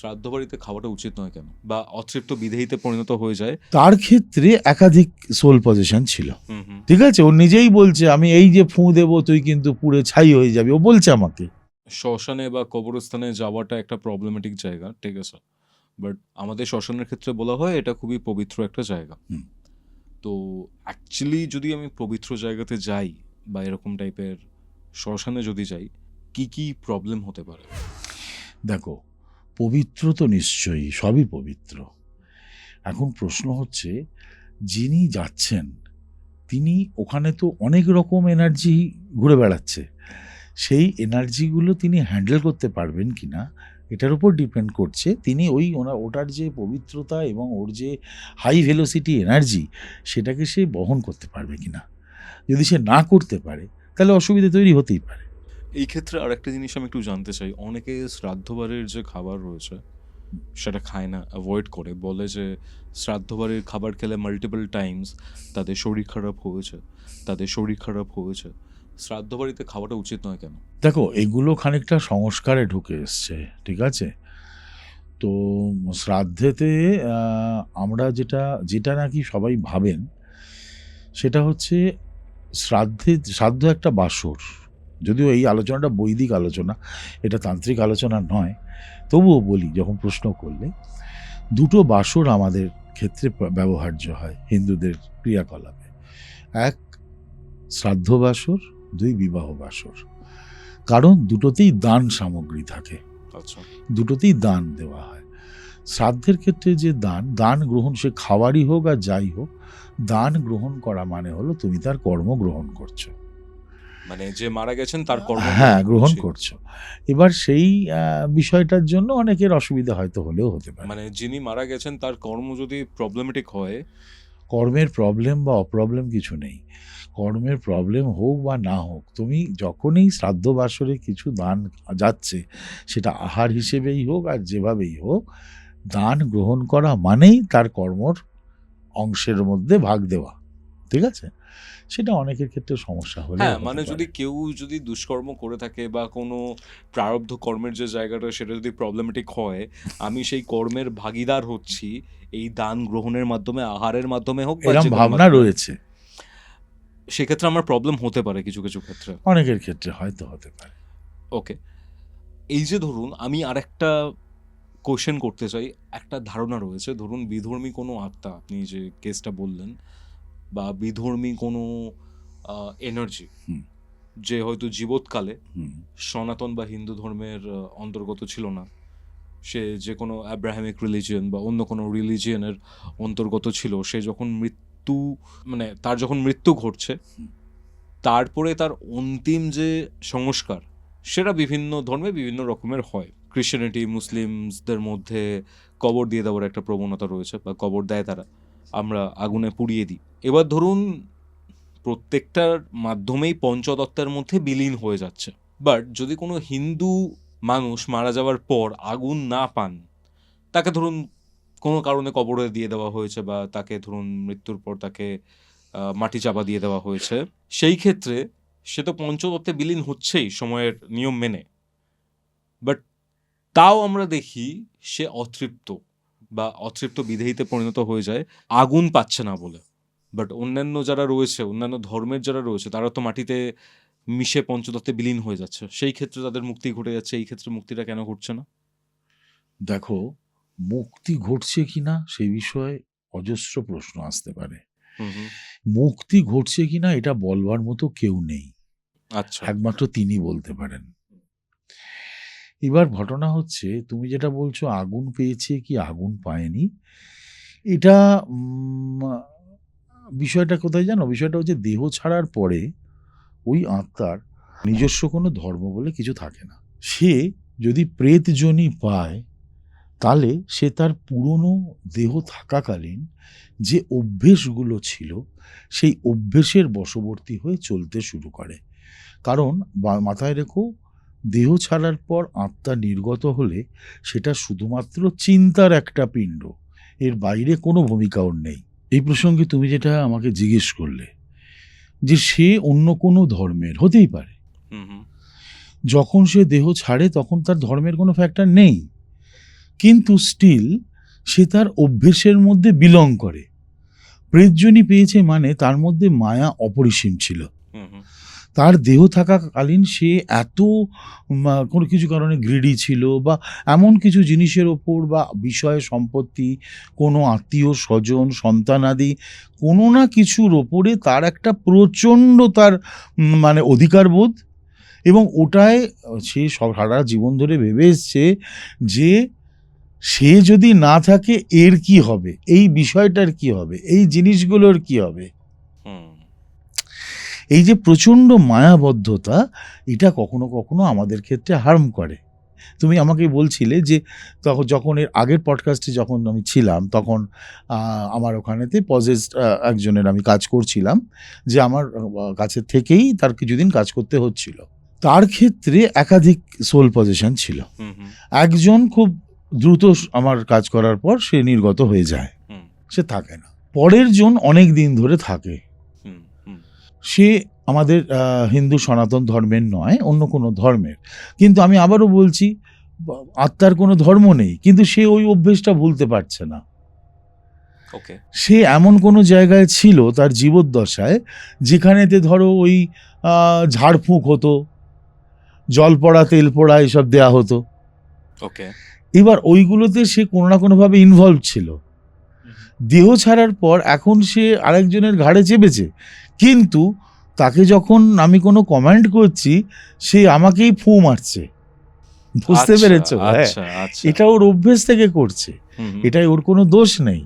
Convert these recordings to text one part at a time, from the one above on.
শ্রাদ্ধ বাড়িতে খাওয়াটা উচিত নয় কেন? বা অতৃপ্ত বিধেয়ীতে পরিণত হয়ে যায়। তার ক্ষেত্রে একাধিক সোল পজিশন ছিল। ঠিক আছে? ও নিজেই বলছে আমি এই যে ফুঁ দেবো তুই কিন্তু পুড়ে ছাই হয়ে যাবি। ও বলছে আমাকে। শ্মশানে বা কবরস্থানে যাওয়াটা একটা প্রবলেমেটিক জায়গা ঠিক আছে? বাট আমাদের শ্মশানের ক্ষেত্রে বলা হয় এটা খুবই পবিত্র একটা জায়গা। তো অ্যাকচুয়ালি যদি আমি পবিত্র জায়গাতে যাই বা এরকম টাইপের শ্মশানে যদি যাই কি কি প্রবলেম হতে পারে? দেখো পবিত্র তো নিশ্চয়ই, সবই পবিত্র। এখন প্রশ্ন হচ্ছে, যিনি যাচ্ছেন, তিনি ওখানে তো অনেক রকম এনার্জি ঘুরে বেড়াচ্ছে। সেই এনার্জিগুলো তিনি হ্যান্ডেল করতে পারবেন কি না এটার উপর ডিপেন্ড করছে। তিনি ওই ওনা, ওটার যে পবিত্রতা এবং ওর যে হাই ভেলোসিটি এনার্জি সেটাকে সে বহন করতে পারবে কি না যদি সে না করতে পারে, তাহলে অসুবিধা তৈরি হতেই পারে। এই ক্ষেত্রে আর একটা জিনিস আমি একটু জানতে চাই। অনেকে শ্রাদ্ধবারের যে খাবার রয়েছে, সেটা খায় না অ্যাভয়েড করে। বলে যে শ্রাদ্ধবারের খাবার খেলে মাল্টিপল টাইমস তাদের শরীর খারাপ হয়েছে, তাদের শরীর খারাপ হয়েছে। শ্রাদ্ধবাড়িতে খাওয়াটা উচিত নয় কেন? দেখো, এগুলো খানিকটা সংস্কারে ঢুকে এসছে, ঠিক আছে? তো শ্রাদ্ধেতে আমরা যেটা যেটা নাকি সবাই ভাবেন, সেটা হচ্ছে শ্রাদ্ধে, শ্রাদ্ধ একটা বাসর। যদিও এই আলোচনাটা বৈদিক আলোচনা এটা তান্ত্রিক আলোচনা নয়। তবুও বলি যখন প্রশ্ন করলে দুটো বাসর আমাদের ক্ষেত্রে ব্যবহার্য হয় হিন্দুদের ক্রিয়াকলাপে। এক শ্রাদ্ধ বাসর দুই বিবাহ বাসর। কারণ দুটোতেই দান সামগ্রী থাকে। আচ্ছা। দুটোতেই দান দেওয়া হয়। শ্রাদ্ধের ক্ষেত্রে যে দান দান গ্রহণ সে খাওয়ারই হোক আর যাই হোক দান গ্রহণ করা মানে হলো তুমি তার কর্ম গ্রহণ করছ। মানে যে মারা গেছেন তার কর্ম হ্যাঁ গ্রহণ করছ। এবার সেই বিষয়টার জন্য অনেকের অসুবিধা হয়তো হলেও হতে পারে। মানে যিনি মারা গেছেন তার কর্ম যদি প্রবলেমেটিক হয় কর্মের প্রবলেম বা অপ্রবলেম কিছু নেই। কর্মের প্রবলেম হোক বা না হোক তুমি যখনই শ্রাদ্ধ বাসরে কিছু দান যাচ্ছে সেটা আহার হিসেবেই হোক আর যেভাবেই হোক দান গ্রহণ করা মানেই তার কর্মর অংশের মধ্যে ভাগ দেওয়া। ঠিক আছে? সেটা অনেকের ক্ষেত্রে সমস্যা হলে হ্যাঁ মানে যদি কেউ যদি দুষ্কর্ম করে থাকে বা কোনো প্রারব্ধ কর্মের যে জায়গাটা সেটা যদি প্রবলেমেটিক হয় আমি সেই কর্মের ভাগিদার হচ্ছি এই দান গ্রহণের মাধ্যমে আহারের মাধ্যমে হোক এরকম ভাবনা রয়েছে। সেক্ষেত্রে আমার প্রবলেম হতে পারে কিছু কিছু ক্ষেত্রে। অনেকের ক্ষেত্রে হয়তো হতে পারে। ওকে এই যে ধরুন আমি আরেকটা কোশ্চেন করতে চাই। একটা ধারণা রয়েছে ধরুন বিধর্মী কোনো আত্মা আপনি যে কেসটা বললেন বা বিধর্মী কোনো এনার্জি যে হয়তো জীবৎকালে সনাতন বা হিন্দু ধর্মের অন্তর্গত ছিল না। সে যে কোনো অ্যাব্রাহামিক রিলিজিয়ন বা অন্য কোনো রিলিজিয়নের অন্তর্গত ছিল সে যখন মৃত্যু মানে তার যখন মৃত্যু ঘটছে তারপরে তার অন্তিম যে সংস্কার সেটা বিভিন্ন ধর্মে বিভিন্ন রকমের হয়। ক্রিশ্চিয়ানিটি মুসলিমসদের মধ্যে কবর দিয়ে দেওয়ার একটা প্রবণতা রয়েছে বা কবর দেয় তারা। আমরা আগুনে পুড়িয়ে দিই। এবার ধরুন প্রত্যেকটার মাধ্যমেই পঞ্চতত্ত্বের মধ্যে বিলীন হয়ে যাচ্ছে। বাট যদি কোনো হিন্দু মানুষ মারা যাওয়ার পর আগুন না পান, তাকে ধরুন কোনো কারণে কবরে দিয়ে দেওয়া হয়েছে বা তাকে ধরুন মৃত্যুর পর তাকে মাটি চাপা দিয়ে দেওয়া হয়েছে, সেই ক্ষেত্রে সে তো পঞ্চতত্ত্বে বিলীন হচ্ছেই সময়ের নিয়ম মেনে। বাট তাও আমরা দেখি সে অতৃপ্ত। বা অতৃপ্ত বিধেয়ীতে পরিণত হয়ে যায় আগুন পাচ্ছে না বলে। বাট অন্যান্য যারা রয়েছে অন্যান্য ধর্মের যারা রয়েছে তারা তো মাটিতে মিশে পঞ্চতত্ত্বে বিলীন হয়ে যাচ্ছে। সেই ক্ষেত্রে তাদের মুক্তি ঘটে যাচ্ছে এই ক্ষেত্রে মুক্তিটা কেন ঘটছে না? দেখো মুক্তি ঘটছে কিনা সেই বিষয়ে অজস্র প্রশ্ন আসতে পারে। মুক্তি ঘটছে কিনা এটা বলবার মতো কেউ নেই। আচ্ছা। একমাত্র তিনি বলতে পারেন। এবার ঘটনা হচ্ছে, তুমি যেটা বলছো, আগুন পেয়েছে কি আগুন পায়নি? এটা বিষয়টা কোথায় জানো? বিষয়টা হচ্ছে দেহ ছাড়ার পরে ওই আত্মার নিজস্ব কোনো ধর্ম বলে কিছু থাকে না। সে যদি প্রেতজনী পায়, তাহলে সে তার পুরনো দেহ থাকাকালীন যে অভ্যেসগুলো ছিল, সেই অভ্যেসের বশবর্তী হয়ে চলতে শুরু করে। কারণ মাথায় রেখো দেহ ছাড়ার পর আত্মা নির্গত হলে সেটা শুধুমাত্র চিন্তার একটা পিণ্ড। এর বাইরে কোনো ভূমিকা ওর নেই। এই প্রসঙ্গে তুমি যেটা আমাকে জিজ্ঞেস করলে যে সে অন্য কোনো ধর্মের হতেই পারে। যখন সে দেহ ছাড়ে তখন তার ধর্মের কোনো ফ্যাক্টর নেই। কিন্তু স্টিল সে তার অভ্যেসের মধ্যে বিলং করে। প্রেতজনী পেয়েছে মানে তার মধ্যে মায়া অপরিসীম ছিল। তার দেহ থাকাকালীন সে এত কোনো কিছু কারণে গ্রিডি ছিল বা এমন কিছু জিনিসের ওপর বা বিষয় সম্পত্তি, কোনো আত্মীয় স্বজন সন্তানাদি কোনো না কিছুর ওপরে তার একটা প্রচণ্ড তার মানে অধিকারবোধ এবং ওটায় সে সারা জীবন ধরে ভেবে এসছে যে সে যদি না থাকে এর কি হবে? এই বিষয়টার কি হবে? এই জিনিসগুলোর কি হবে? এই যে প্রচণ্ড মায়াবদ্ধতা এটা কখনো কখনো আমাদের ক্ষেত্রে হার্ম করে। তুমি আমাকে বলছিলে যে তখন যখন এর আগের পডকাস্টে যখন আমি ছিলাম তখন আমার ওখানেতে পজেস একজনের আমি কাজ করছিলাম যে আমার কাছে থেকেই তার কিছুদিন কাজ করতে হচ্ছিল। তার ক্ষেত্রে একাধিক সোল পজিশন ছিল। একজন খুব দ্রুত আমার কাজ করার পর সে নির্গত হয়ে যায়। সে থাকে না। পরের জন অনেক দিন ধরে থাকে। সে আমাদের হিন্দু সনাতন ধর্মের নয় অন্য কোনো ধর্মের। কিন্তু আমি আবারও বলছি আত্মার কোনো ধর্ম নেই কিন্তু সে ওই অভ্যেসটা ভুলতে পারছে না। ওকে। সে এমন কোনো জায়গায় ছিল তার জীবদ্দশায় যেখানেতে ধরো ওই ঝাড়ফুঁক হতো জল পড়া তেল পড়া এসব দেয়া হতো। ওকে। এবার ওইগুলোতে সে কোনো না কোনোভাবে ইনভলভ ছিল। দেহ ছাড়ার পর এখন সে আরেকজনের ঘাড়ে চেপেছে কিন্তু তাকে যখন আমি কোনো কমেন্ট করছি সে আমাকেই ফু মারছে। বুঝতে আচ্ছা, পেরেছ? হ্যাঁ। আচ্ছা আচ্ছা। এটা ওর অভ্যেস থেকে করছে। এটাই ওর কোনো দোষ নেই।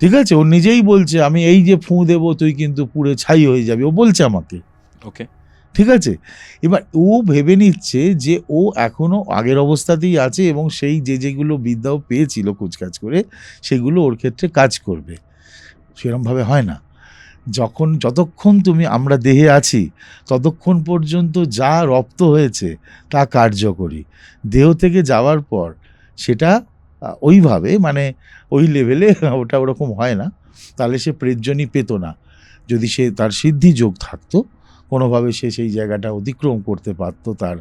ঠিক আছে? ও নিজেই বলছে আমি এই যে ফু দেবো তুই কিন্তু পুড়ে ছাই হয়ে যাবে। ও বলছে আমাকে। ওকে। ঠিক আছে? এবার ও ভেবে নিচ্ছে যে ও এখনও আগের অবস্থাতেই আছে এবং সেই যে যেগুলো বিদ্যাও পেয়েছিল কুচকাজ করে সেগুলো ওর ক্ষেত্রে কাজ করবে। সেরমভাবে হয় না। যখন যতক্ষণ তুমি আমরা দেহে আছি, ততক্ষণ পর্যন্ত যা রপ্ত হয়েছে তা কার্যকরী। দেহ থেকে যাওয়ার পর সেটা ওইভাবে মানে ওই লেভেলে ওটা ওরকম হয় না, তাহলে সে প্রেজ্জনই পেত না। যদি সে তার সিদ্ধি যোগ থাকতো, কোনোভাবে সে সেই জায়গাটা অতিক্রম করতে পারতো তার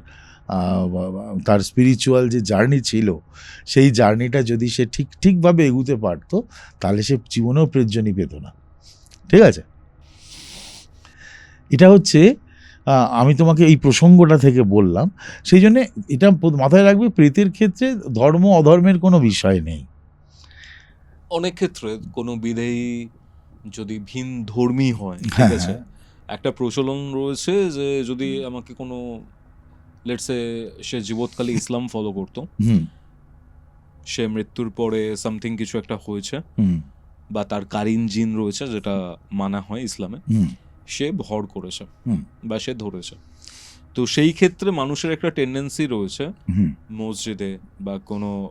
তার স্পিরিচুয়াল যে জার্নি ছিল, সেই জার্নিটা যদি সে ঠিক, ঠিকভাবে এগুতে পারতো, তাহলে সে জীবনেও প্রেজ্জনই পেত না। ঠিক আছে? এটা হচ্ছে আমি তোমাকে এই প্রসঙ্গটা থেকে বললাম সেই জন্যে এটা মাথায় রাখবে প্রেতের ক্ষেত্রে ধর্ম অধর্মের কোনো বিষয় নেই। অনেক ক্ষেত্রে কোনো বিধেয়ী যদি ভিন ধর্মী হয় ঠিক হ্যাঁ, আছে? একটা প্রচলন রয়েছে যে যদি আমাকে কোনো লেটসে সে জীবৎকালে ইসলাম ফলো করতো সে মৃত্যুর পরে সামথিং কিছু একটা হয়েছে হুম। বা তার কারিন জিন রয়েছে যেটা মানা হয় ইসলামে হুম। সে ভর করেছে। বা সে ধরেছে। তো সেই ক্ষেত্রে মানুষের একটা টেন্ডেন্সি রয়েছে মসজিদে বা কোনো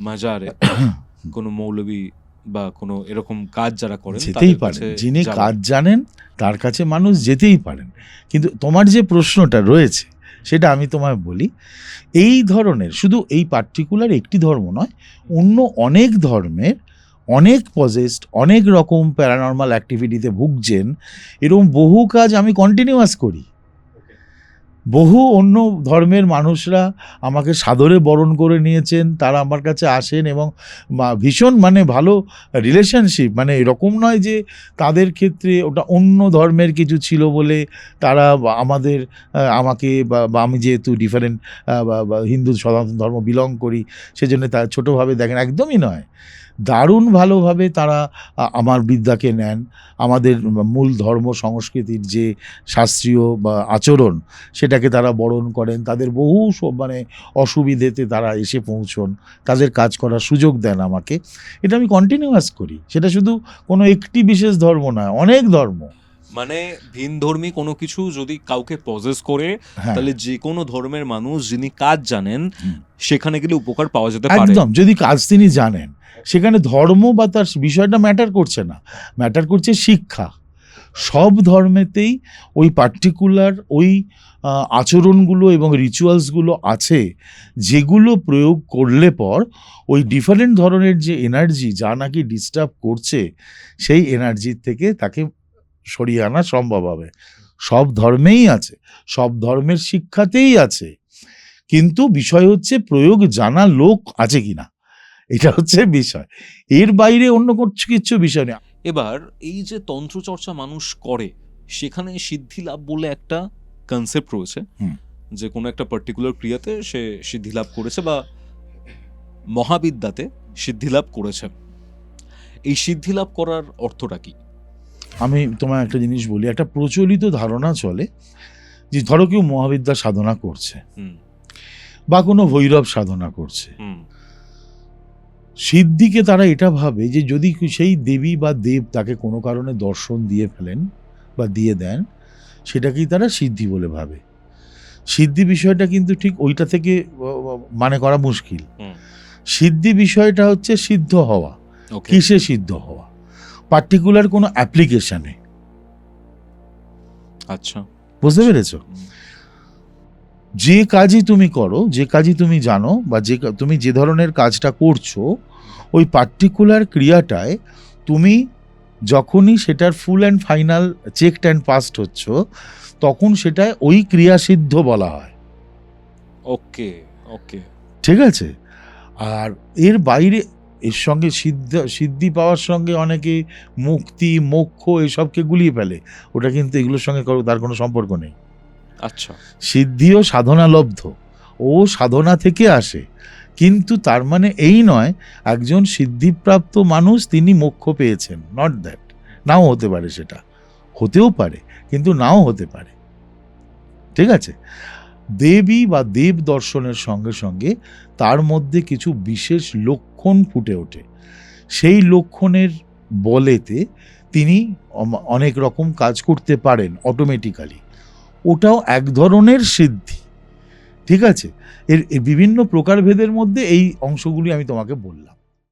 মাজারে কোনো মৌলবী বা কোনো এরকম কাজ যারা করেন যেতেই পারেন। যিনি কাজ জানেন তার কাছে মানুষ যেতেই পারেন। কিন্তু তোমার যে প্রশ্নটা রয়েছে সেটা আমি তোমায় বলি এই ধরনের শুধু এই পার্টিকুলার একটি ধর্ম নয় অন্য অনেক ধর্মের অনেক পজেস্ট অনেক রকম প্যারানর্মাল অ্যাক্টিভিটিতে ভুগছেন, এরকম বহু কাজ আমি কন্টিনিউয়াস করি। বহু অন্য ধর্মের মানুষরা আমাকে সাদরে বরণ করে নিয়েছেন, তারা আমার কাছে আসেন এবং ভীষণ মানে ভালো রিলেশনশিপ মানে এরকম নয় যে তাদের ক্ষেত্রে ওটা অন্য ধর্মের কিছু ছিল বলে তারা আমাদের আমাকে বা আমি যেহেতু ডিফারেন্ট হিন্দু সনাতন ধর্ম বিলং করি, সেজন্য তারা ছোটোভাবে দেখেন, একদমই নয়। দারুণ ভালোভাবে তারা আমার বিদ্যাকে নেন। আমাদের মূল ধর্ম সংস্কৃতির যে শাস্ত্রীয়, বা, আচরণ, সেটাকে তারা বরণ করেন। তাদের বহু মানে অসুবিধেতে তারা এসে পৌঁছন। তাদের কাজ করার সুযোগ দেন আমাকে। এটা আমি কন্টিনিউয়াস করি। সেটা শুধু কোনো একটি বিশেষ ধর্ম নয়, অনেক ধর্ম। মানে ভিন ধর্মী কোনো কিছু যদি কাউকে পজেস করে হ্যাঁ। তাহলে যে কোনো ধর্মের মানুষ যিনি কাজ জানেন সেখানে গেলে উপকার পাওয়া যেতে পারে। একদম যদি কাজ তিনি জানেন। সেখানে ধর্ম বা তার বিষয়টা ম্যাটার করছে না। ম্যাটার করছে শিক্ষা। সব ধর্মেতেই ওই পার্টিকুলার ওই আচরণগুলো এবং রিচুয়ালসগুলো আছে যেগুলো প্রয়োগ করলে পর ওই ডিফারেন্ট ধরনের যে এনার্জি যা নাকি ডিস্টার্ব করছে সেই এনার্জির থেকে তাকে সরিয়ে আনা সম্ভব হবে। সব ধর্মেই আছে সব ধর্মের শিক্ষাতেই আছে। কিন্তু বিষয় হচ্ছে প্রয়োগ জানা লোক আছে কিনা? এটা হচ্ছে বিষয়। এর বাইরে অন্য কিছু কিছু বিষয় নেই। এবার এই যে তন্ত্র চর্চা মানুষ করে সেখানে সিদ্ধি লাভ বলে একটা কনসেপ্ট রয়েছে। যে কোনো একটা পার্টিকুলার ক্রিয়াতে সে সিদ্ধি লাভ করেছে বা মহাবিদ্যাতে সিদ্ধি লাভ করেছে। এই সিদ্ধি লাভ করার অর্থটা কি? আমি তোমায় একটা জিনিস বলি একটা প্রচলিত ধারণা চলে যে ধরো কেউ মহাবিদ্যা সাধনা করছে বা কোনো ভৈরব সাধনা করছে। সিদ্ধিকে তারা এটা ভাবে যে যদি সেই দেবী বা দেব তাকে কোনো কারণে দর্শন দিয়ে ফেলেন বা দিয়ে দেন সেটাকেই তারা সিদ্ধি বলে ভাবে। সিদ্ধি বিষয়টা কিন্তু ঠিক ওইটা থেকে মানে করা মুশকিল। সিদ্ধি বিষয়টা হচ্ছে সিদ্ধ হওয়া কিসে সিদ্ধ হওয়া? পার্টিকুলার কোনো অ্যাপ্লিকেশানে আচ্ছা। বুঝতে পেরেছ? যে কাজই তুমি করো যে কাজই তুমি জানো বা যে তুমি যে ধরনের কাজটা করছ ওই পার্টিকুলার ক্রিয়াটায় তুমি যখনই সেটার full and final checked and passed হচ্ছ তখন সেটায় ওই ক্রিয়াসিদ্ধ বলা হয়। ওকে ওকে। ঠিক আছে? আর এর বাইরে এর সঙ্গে সিদ্ধ সিদ্ধি পাওয়ার সঙ্গে অনেকে মুক্তি মোক্ষ এসবকে গুলিয়ে ফেলে। ওটা কিন্তু এগুলোর সঙ্গে তার কোনো সম্পর্ক নেই। আচ্ছা। সিদ্ধিও সাধনা লব্ধ ও সাধনা থেকে আসে। কিন্তু তার মানে এই নয় একজন সিদ্ধিপ্রাপ্ত মানুষ তিনি মোক্ষ পেয়েছেন। নট দ্যাট নাও হতে পারে সেটা। হতেও পারে কিন্তু নাও হতে পারে। ঠিক আছে? দেবী বা দেব দর্শনের সঙ্গে সঙ্গে তার মধ্যে কিছু বিশেষ লক্ষণ ফুটে ওঠে। সেই লক্ষণের বলেতে তিনি অনেক রকম কাজ করতে পারেন অটোমেটিক্যালি ওটাও এক ধরনের সিদ্ধি, ঠিক আছে? এর বিভিন্ন প্রকারভেদের মধ্যে এই অংশগুলি আমি তোমাকে বললাম।